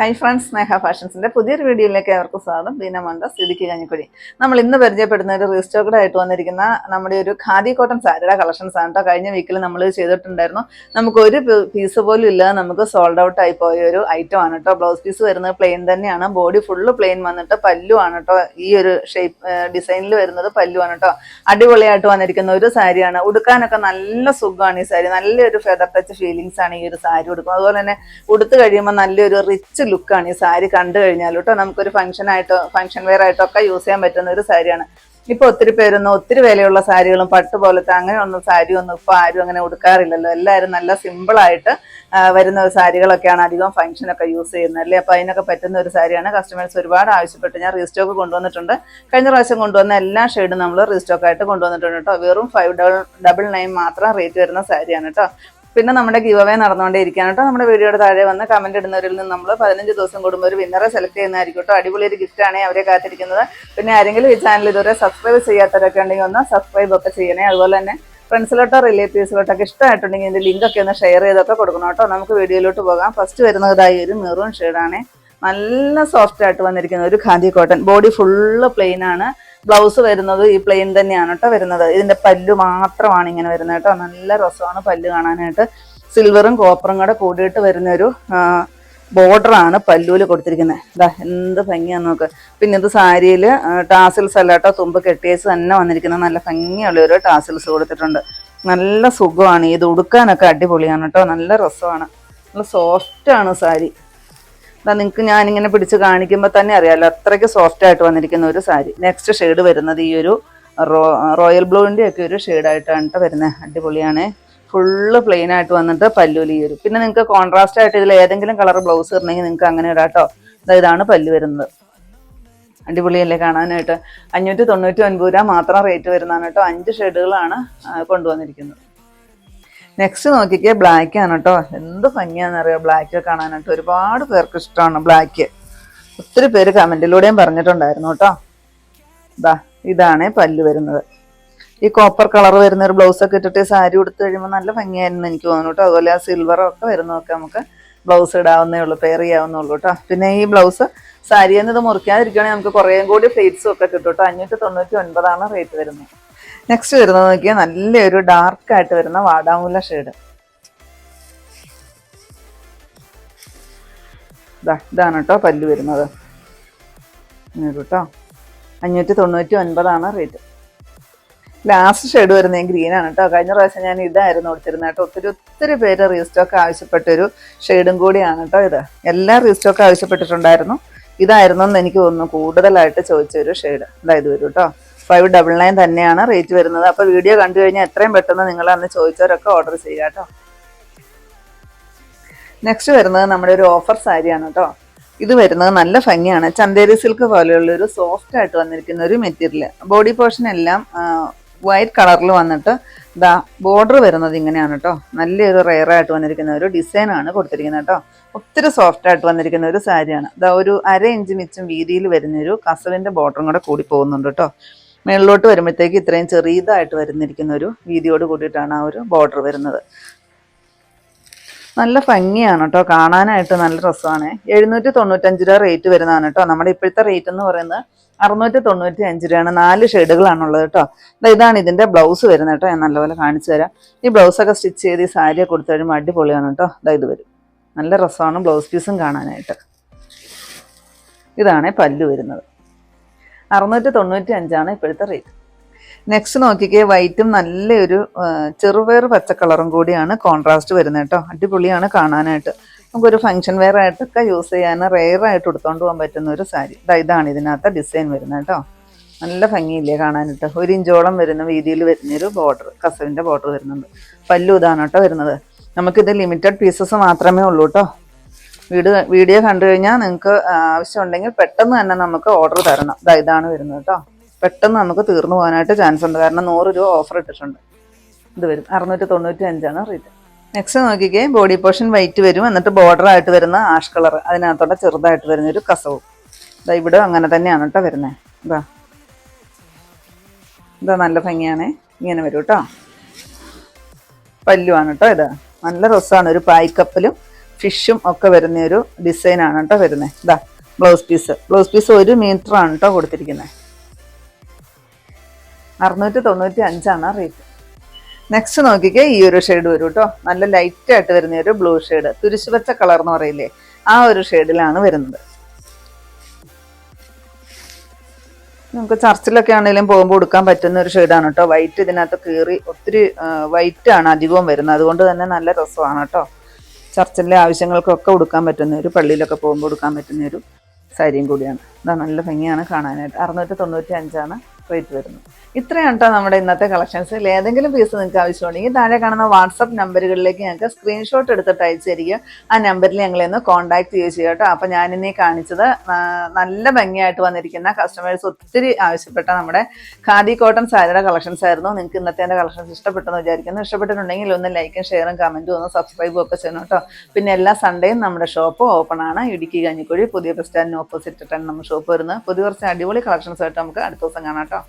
Hi friends സ്നേഹ ഫാഷൻസിന്റെ പുതിയൊരു വീഡിയോയിലേക്ക് അവർക്ക് സ്വാഗതം. ദിനമണ്ട സ്ഥിതിക്ക് കഞ്ഞിക്കുഴി നമ്മൾ ഇന്ന് പരിചയപ്പെടുന്ന ഒരു റീസ്റ്റോക്കഡ് ആയിട്ട് വന്നിരിക്കുന്ന നമ്മുടെ ഒരു ഖാദി കോട്ടൺ സാരിയുടെ കളക്ഷൻസ് ആണ് കേട്ടോ കഴിഞ്ഞ വീക്കിൽ നമ്മൾ ചെയ്തിട്ടുണ്ടായിരുന്നു. നമുക്ക് ഒരു പീസ് പോലും ഇല്ലാതെ നമുക്ക് സോൾഡ് ഔട്ട് ആയി പോയ ഒരു ഐറ്റം ആണ് കേട്ടോ ബ്ലൗസ് പീസ് വരുന്നത് പ്ലെയിൻ തന്നെയാണ്. ബോഡി ഫുള്ള് പ്ലെയിൻ വന്നിട്ട് പല്ലു ആണ് കേട്ടോ ഈ ഒരു ഷേപ്പ് ഡിസൈനിൽ വരുന്നത് പല്ലു ആണ് കേട്ടോ അടിപൊളിയായിട്ട് വന്നിരിക്കുന്ന ഒരു സാരിയാണ് ഉടുക്കാനൊക്കെ നല്ല സുഖമാണ് ഈ സാരി നല്ലൊരു ഫെദർ ടച്ച് ഫീലിങ്സ് ആണ് ഈ ഒരു സാരി ഉടുക്കുന്നത്. അതുപോലെ തന്നെ ഉടുത്ത് കഴിയുമ്പോൾ നല്ലൊരു റിച്ച് ലുക്കാണ് ഈ സാരി കണ്ടു കഴിഞ്ഞാൽ കേട്ടോ നമുക്കൊരു ഫംഗ്ഷൻ ആയിട്ടോ ഫംഗ്ഷൻ വെയർ ആയിട്ടോ ഒക്കെ യൂസ് ചെയ്യാൻ പറ്റുന്ന ഒരു സാരിയാണ്. ഇപ്പൊ ഒത്തിരി പേരൊന്നും ഒത്തിരി വിലയുള്ള സാരികളും പട്ട് പോലത്തെ അങ്ങനെയൊന്നും സാരി ഒന്നും ഇപ്പൊ ആരും അങ്ങനെ ഉടുക്കാറില്ലല്ലോ. എല്ലാവരും നല്ല സിമ്പിളായിട്ട് വരുന്ന സാരികളൊക്കെയാണ് അധികം ഫംഗ്ഷനൊക്കെ യൂസ് ചെയ്യുന്നത്. അല്ലേ? അപ്പൊ അതിനൊക്കെ പറ്റുന്ന ഒരു സാരിയാണ്. കസ്റ്റമേഴ്സ് ഒരുപാട് ആവശ്യപ്പെട്ട്. ഞാൻ റീസ്റ്റോക്ക് കൊണ്ടുവന്നിട്ടുണ്ട്. കഴിഞ്ഞ പ്രാവശ്യം കൊണ്ടുവന്ന എല്ലാ ഷെയ്ഡും നമ്മൾ റീസ്റ്റോക്കായിട്ട് കൊണ്ടുവന്നിട്ടുണ്ട് കേട്ടോ. വെറും ഫൈവ് ഡബിൾ ഡബിൾ നയൻ മാത്രം റേറ്റ് വരുന്ന സാരിയാണ് കേട്ടോ. പിന്നെ നമ്മുടെ ഗീവ് അവേ നടന്നുകൊണ്ടേ ഇരിക്കുകയാണ് കേട്ടോ. നമ്മുടെ വീഡിയോയുടെ താഴെ വന്ന് കമന്റ് ഇടുന്നവരിൽ നിന്ന് നമ്മൾ പതിനഞ്ച് ദിവസം കൂടുമ്പോൾ ഒരു വിന്നറെ സെലക്ട് ചെയ്യുന്നതായിരിക്കും കേട്ടോ. അടിപൊളി ഒരു ഗിഫ്റ്റാണ് അവരെ കാത്തിരിക്കുന്നത്. പിന്നെ ആരെങ്കിലും ഈ ചാനൽ ഇതുവരെ സബ്സ്ക്രൈബ് ചെയ്യാത്തവരൊക്കെ ഉണ്ടെങ്കിൽ ഒന്ന് സബ്സ്ക്രൈബ് ഒക്കെ ചെയ്യണേ. അതുപോലെ തന്നെ ഫ്രണ്ട്സിലോട്ടോ റിലേറ്റീവ്സിലോട്ടൊക്കെ ഇഷ്ടമായിട്ടുണ്ടെങ്കിൽ ഇതിന്റെ ലിങ്ക് ഒക്കെ ഒന്ന് ഷെയർ ചെയ്തൊക്കെ കൊടുക്കണം കേട്ടോ. നമുക്ക് വീഡിയോയിലോട്ട് പോകാം. ഫസ്റ്റ് വരുന്നതായി ഒരു മെറൂൺ ഷെയ്ഡാണ് നല്ല സോഫ്റ്റ് ആയിട്ട് വന്നിരിക്കുന്ന ഒരു khadi cotton body full plain ആണ്. ബ്ലൗസ് വരുന്നത് ഈ പ്ലെയിൻ തന്നെയാണ് കേട്ടോ വരുന്നത്. ഇതിന്റെ പല്ലു മാത്രമാണ് ഇങ്ങനെ വരുന്നത് കേട്ടോ നല്ല രസമാണ് പല്ല് കാണാനായിട്ട്. സിൽവറും കോപ്പറും കൂടെ കൂടിയിട്ട് വരുന്ന ഒരു ബോർഡറാണ് പല്ലൂൽ കൊടുത്തിരിക്കുന്നത് ഇതാ എന്ത് ഭംഗിയാന്ന് നോക്ക്. പിന്നെ ഇത് സാരിയിൽ ടാസിൽസ് അല്ല കേട്ടോ തുമ്പ് കെട്ടിയേച്ച് തന്നെ വന്നിരിക്കുന്ന. നല്ല ഭംഗിയുള്ള ഒരു ടാസിൽസ് കൊടുത്തിട്ടുണ്ട്. നല്ല സുഖമാണ്. ഇത് ഉടുക്കാനൊക്കെ അടിപൊളിയാണ് കേട്ടോ നല്ല രസമാണ്. നല്ല സോഫ്റ്റ് ആണ് സാരി. അതാ നിങ്ങൾക്ക് ഇങ്ങനെ പിടിച്ച് കാണിക്കുമ്പോൾ തന്നെ അറിയാമല്ലോ അത്രയ്ക്ക് സോഫ്റ്റ് ആയിട്ട് വന്നിരിക്കുന്ന ഒരു സാരി. നെക്സ്റ്റ് ഷെയ്ഡ് വരുന്നത് ഈ ഒരു റോയൽ ബ്ലൂവിന്റെ ഒക്കെ ഒരു ഷെയ്ഡായിട്ടാണ് കേട്ടോ വരുന്നത് അടിപൊളിയാണ്. ഫുള്ള് പ്ലെയിൻ ആയിട്ട് വന്നിട്ട് പല്ലുലി വരും പിന്നെ നിങ്ങൾക്ക് കോൺട്രാസ്റ്റ് ആയിട്ട് ഇതിൽ ഏതെങ്കിലും കളർ ബ്ലൗസ് ഇടണമെങ്കിൽ നിങ്ങൾക്ക് അങ്ങനെ ഇടാം കേട്ടോ ഇതാണ് പല്ല് വരുന്നത്. അടിപൊളിയല്ലേ കാണാനായിട്ട്. അഞ്ഞൂറ്റി തൊണ്ണൂറ്റി ഒൻപത് രൂപ മാത്രം റേറ്റ് വരുന്നതാണ് കേട്ടോ അഞ്ച് ഷെയ്ഡുകളാണ് കൊണ്ടുവന്നിരിക്കുന്നത്. നെക്സ്റ്റ് നോക്കിക്കേ ബ്ലാക്ക് ആണ് കേട്ടോ എന്ത് ഭംഗിയാണെന്നറിയാം? ബ്ലാക്ക് കാണാനായിട്ട് ഒരുപാട് പേർക്ക് ഇഷ്ടമാണ് ബ്ലാക്ക് ഒത്തിരി പേര് കമന്റിലൂടെയും പറഞ്ഞിട്ടുണ്ടായിരുന്നു കേട്ടോ ഇതാ ഇതാണ് പല്ല് വരുന്നത്. ഈ കോപ്പർ കളർ വരുന്ന ഒരു ബ്ലൗസ് ഒക്കെ ഇട്ടിട്ട് സാരി ഉടുത്ത് കഴിയുമ്പോൾ നല്ല ഭംഗിയായിരുന്നു എനിക്ക് തോന്നുന്നു കേട്ടോ അതുപോലെ ആ സിൽവറൊക്കെ വരുന്നതൊക്കെ നമുക്ക് ബ്ലൗസ് ഇടാവുന്നേ ഉള്ളൂ പെയർ ചെയ്യാവുന്നേ ഉള്ളൂ കേട്ടോ പിന്നെ ഈ ബ്ലൗസ് സാരി ഇത് മുറിക്കാതിരിക്കുകയാണെങ്കിൽ നമുക്ക് കുറേയും കൂടി ഫ്ലേറ്റ്സും ഒക്കെ കിട്ടും കേട്ടോ അഞ്ഞൂറ്റി തൊണ്ണൂറ്റി ഒൻപതാണ് റേറ്റ് വരുന്നത്. നെക്സ്റ്റ് വരുന്നത് നോക്കിയാൽ നല്ലൊരു ഡാർക്ക് ആയിട്ട് വരുന്ന വാടാമൂല ഷെയ്ഡ് ഇതാണ് കേട്ടോ പല്ല് വരുന്നത്. കേട്ടോ അഞ്ഞൂറ്റി തൊണ്ണൂറ്റി ഒൻപതാണ് റേറ്റ് ലാസ്റ്റ് ഷെയ്ഡ് വരുന്നത് ഗ്രീൻ ആണ് കേട്ടോ കഴിഞ്ഞ പ്രാവശ്യം ഞാൻ ഇതായിരുന്നു കൊടുത്തിരുന്നത് കേട്ടോ. ഒത്തിരി ഒത്തിരി പേര് റീസ്റ്റോക്ക് ആവശ്യപ്പെട്ടൊരു ഷെയ്ഡും കൂടിയാണ് കേട്ടോ ഇത്. എല്ലാം റീസ്റ്റോക്ക് ആവശ്യപ്പെട്ടിട്ടുണ്ടായിരുന്നു. ഇതായിരുന്നു എന്ന് എനിക്ക് തോന്നുന്നു കൂടുതലായിട്ട് ചോദിച്ചൊരു ഷെയ്ഡ് ഇതായത് വരും കേട്ടോ ഫൈവ് ഡബിൾ നയൻ തന്നെയാണ് റേറ്റ് വരുന്നത്. അപ്പോൾ വീഡിയോ കണ്ടു കഴിഞ്ഞാൽ എത്രയും പെട്ടെന്ന് നിങ്ങൾ അന്ന് ചോദിച്ചവരൊക്കെ ഓർഡർ ചെയ്യുക കേട്ടോ. നെക്സ്റ്റ് വരുന്നത് നമ്മുടെ ഒരു ഓഫർ സാരിയാണ് കേട്ടോ. ഇത് വരുന്നത് നല്ല ഭംഗിയാണ്. ചന്തേരി സിൽക്ക് പോലെയുള്ള ഒരു സോഫ്റ്റ് ആയിട്ട് വന്നിരിക്കുന്ന ഒരു മെറ്റീരിയൽ ബോഡി പോർഷൻ എല്ലാം വൈറ്റ് കളറിൽ വന്നിട്ട് ദാ ബോർഡർ വരുന്നത് ഇങ്ങനെയാണ് കേട്ടോ. നല്ലൊരു റെയർ ആയിട്ട് വന്നിരിക്കുന്ന ഒരു ഡിസൈനാണ് കൊടുത്തിരിക്കുന്നത് കേട്ടോ. ഒത്തിരി സോഫ്റ്റ് ആയിട്ട് വന്നിരിക്കുന്ന ഒരു സാരിയാണ് ദാ ഒരു അര ഇഞ്ച് മിച്ചം വീതിയിൽ വരുന്നൊരു കസവിന്റെ ബോർഡറും കൂടെ കൂടി പോകുന്നുണ്ട് കേട്ടോ. മേളിലോട്ട് വരുമ്പോഴത്തേക്ക് ഇത്രയും ചെറിയതായിട്ട് വരുന്നിരിക്കുന്ന ഒരു വീതിയോട് കൂടിയിട്ടാണ് ആ ഒരു ബോർഡർ വരുന്നത്. നല്ല ഭംഗിയാണ് കേട്ടോ. കാണാനായിട്ട് നല്ല രസമാണ്. എഴുന്നൂറ്റി തൊണ്ണൂറ്റഞ്ച് രൂപ റേറ്റ് വരുന്നതാണ് കേട്ടോ. നമ്മുടെ ഇപ്പോഴത്തെ റേറ്റ് എന്ന് പറയുന്നത് അറുന്നൂറ്റി തൊണ്ണൂറ്റി അഞ്ച് രൂപയാണ്. നാല് ഷെയ്ഡുകളാണുള്ളത് കേട്ടോ. ഇതാണ് ഇതിന്റെ ബ്ലൗസ് വരുന്നത് കേട്ടോ. ഞാൻ നല്ലപോലെ കാണിച്ചു തരാം. ഈ ബ്ലൗസൊക്കെ സ്റ്റിച്ച് ചെയ്ത് ഈ സാരിയെ കൊടുത്തു കഴിയുമ്പോൾ അടിപൊളിയാണ് കേട്ടോ. അതായത് ഇത് വരും. നല്ല രസമാണ് ബ്ലൗസ് പീസും കാണാനായിട്ട്. ഇതാണ് പല്ലു വരുന്നത്. അറുന്നൂറ്റി തൊണ്ണൂറ്റി അഞ്ചാണ് ഇപ്പോഴത്തെ റേറ്റ് നെക്സ്റ്റ് നോക്കിക്കേ വൈറ്റും നല്ലൊരു ചെറുപയർ പച്ച കളറും കൂടിയാണ് കോൺട്രാസ്റ്റ് വരുന്നത് കേട്ടോ. അടിപൊളിയാണ് കാണാനായിട്ട്. നമുക്കൊരു ഫംഗ്ഷൻ വെയർ ആയിട്ടൊക്കെ യൂസ് ചെയ്യാൻ റെയർ ആയിട്ട് എടുത്തോണ്ട് പോകാൻ പറ്റുന്ന ഒരു സാരി. ഇതാണ് ഇതിനകത്ത് ഡിസൈൻ വരുന്നത് കേട്ടോ. നല്ല ഭംഗിയില്ലേ കാണാനായിട്ട്. ഒരു ഇഞ്ചോളം വരുന്ന വീതിയിൽ വരുന്നൊരു ബോർഡർ കസവിന്റെ ബോർഡർ വരുന്നുണ്ട്. പല്ലു ഇതാണ് കേട്ടോ വരുന്നത്. നമുക്കിത് ലിമിറ്റഡ് പീസസ് മാത്രമേ ഉള്ളൂ കേട്ടോ. വീഡിയോ വീഡിയോ കണ്ടു കഴിഞ്ഞാൽ നിങ്ങൾക്ക് ആവശ്യമുണ്ടെങ്കിൽ പെട്ടെന്ന് തന്നെ നമുക്ക് ഓർഡർ തരണം. ഇതാ ഇതാണ് വരുന്നത് കേട്ടോ പെട്ടെന്ന് നമുക്ക് തീർന്നു പോകാനായിട്ട് ചാൻസ് ഉണ്ട്. കാരണം നൂറ് രൂപ ഓഫർ ഇട്ടിട്ടുണ്ട്. ഇത് വരും. അറുന്നൂറ്റി തൊണ്ണൂറ്റി അഞ്ചാണ് റേറ്റ് നെക്സ്റ്റ് നോക്കിക്കേ ബോഡി പോർഷൻ വൈറ്റ് വരും. എന്നിട്ട് ബോർഡർ ആയിട്ട് വരുന്ന ആഷ് കളർ അതിനകത്തോടെ ചെറുതായിട്ട് വരുന്ന ഒരു കസവും. ഇതാ ഇവിടെ അങ്ങനെ തന്നെയാണ് കേട്ടോ വരുന്നത് ഇതാ ഇതാ നല്ല ഭംഗിയാണേ. ഇങ്ങനെ വരും കേട്ടോ പല്ലുവാണ് കേട്ടോ ഇത്. നല്ല രസമാണ് ഒരു പായ്ക്കപ്പലും ഫിഷും ഒക്കെ വരുന്ന ഒരു ഡിസൈൻ ആണ് കേട്ടോ വരുന്നത് ഇതാ ബ്ലൗസ് പീസ്. ബ്ലൗസ് പീസ് ഒരു മീറ്റർ ആണ് കേട്ടോ കൊടുത്തിരിക്കുന്നത് അറുന്നൂറ്റി തൊണ്ണൂറ്റി അഞ്ചാണ് റേറ്റ് നെക്സ്റ്റ് നോക്കിക്കേ ഈ ഒരു ഷെയ്ഡ് വരും കേട്ടോ. നല്ല ലൈറ്റ് ആയിട്ട് വരുന്ന ഒരു ബ്ലൂ ഷെയ്ഡ് തുരിശുപച്ച കളർ എന്ന് പറയില്ലേ ആ ഒരു ഷെയ്ഡിലാണ് വരുന്നത്. നമുക്ക് ചർച്ചിലൊക്കെ ആണെങ്കിലും പോകുമ്പോൾ കൊടുക്കാൻ പറ്റുന്ന ഒരു ഷെയ്ഡാണ് കേട്ടോ. വൈറ്റ് ഇതിനകത്ത് കീറി ഒത്തിരി വൈറ്റ് ആണ് അധികവും വരുന്നത്. അതുകൊണ്ട് തന്നെ നല്ല രസമാണ് കേട്ടോ. ചർച്ചിലെ ആവശ്യങ്ങൾക്കൊക്കെ കൊടുക്കാൻ പറ്റുന്ന ഒരു പള്ളിയിലൊക്കെ പോകുമ്പോൾ കൊടുക്കാൻ പറ്റുന്ന ഒരു സാരിയും കൂടിയാണ്. ഇതാ നല്ല ഭംഗിയാണ് കാണാനായിട്ട്. അറുന്നൂറ്റി തൊണ്ണൂറ്റി അഞ്ചാണ് റേറ്റ് വരുന്നത് ഇത്രയാണ് കേട്ടോ നമ്മുടെ ഇന്നത്തെ കളക്ഷൻസിൽ ഏതെങ്കിലും പീസ് നിങ്ങൾക്ക് ആവശ്യമുണ്ടെങ്കിൽ താഴെ കാണുന്ന വാട്സപ്പ് നമ്പറുകളിലേക്ക് ഞങ്ങൾക്ക് സ്ക്രീൻഷോട്ട് എടുത്തിട്ട് അയച്ചു ആ നമ്പറിൽ ഞങ്ങളെ ഒന്ന് കോൺടാക്ട് ചെയ്യുക ചെയ്യുക കേട്ടോ അപ്പോൾ ഞാനിന്നീ കാണിച്ചത് നല്ല ഭംഗിയായിട്ട് വന്നിരിക്കുന്ന കസ്റ്റമേഴ്സ് ഒത്തിരി ആവശ്യപ്പെട്ട നമ്മുടെ ഖാദി കോട്ടൺ സാരിയുടെ കളക്ഷൻസ് ആയിരുന്നു. നിങ്ങൾക്ക് ഇന്നത്തെ എന്റെ കളക്ഷൻസ് ഇഷ്ടപ്പെട്ടെന്ന് വിചാരിക്കുന്നു. ഇഷ്ടപ്പെട്ടിട്ടുണ്ടെങ്കിൽ ഒന്ന് ലൈക്കും ഷെയറും കമന്റും ഒന്ന് സബ്സ്ക്രൈബും ഒക്കെ ചെയ്യണം കേട്ടോ പിന്നെ എല്ലാ സൺഡേയും നമ്മുടെ ഷോപ്പ് ഓപ്പൺ ആണ്. ഇടുക്കി കഞ്ഞിക്കുഴി പുതിയ ബസ് സ്റ്റാൻഡിന് ഓപ്പോസിറ്റ് ഇട്ടാണ് നമ്മുടെ ഷോപ്പ് വരുന്നത്. പുതിയ കുറച്ച് അടിപൊളി കളക്ഷൻസ് ആയിട്ട് നമുക്ക് അടുത്ത ദിവസം കാണാം കേട്ടോ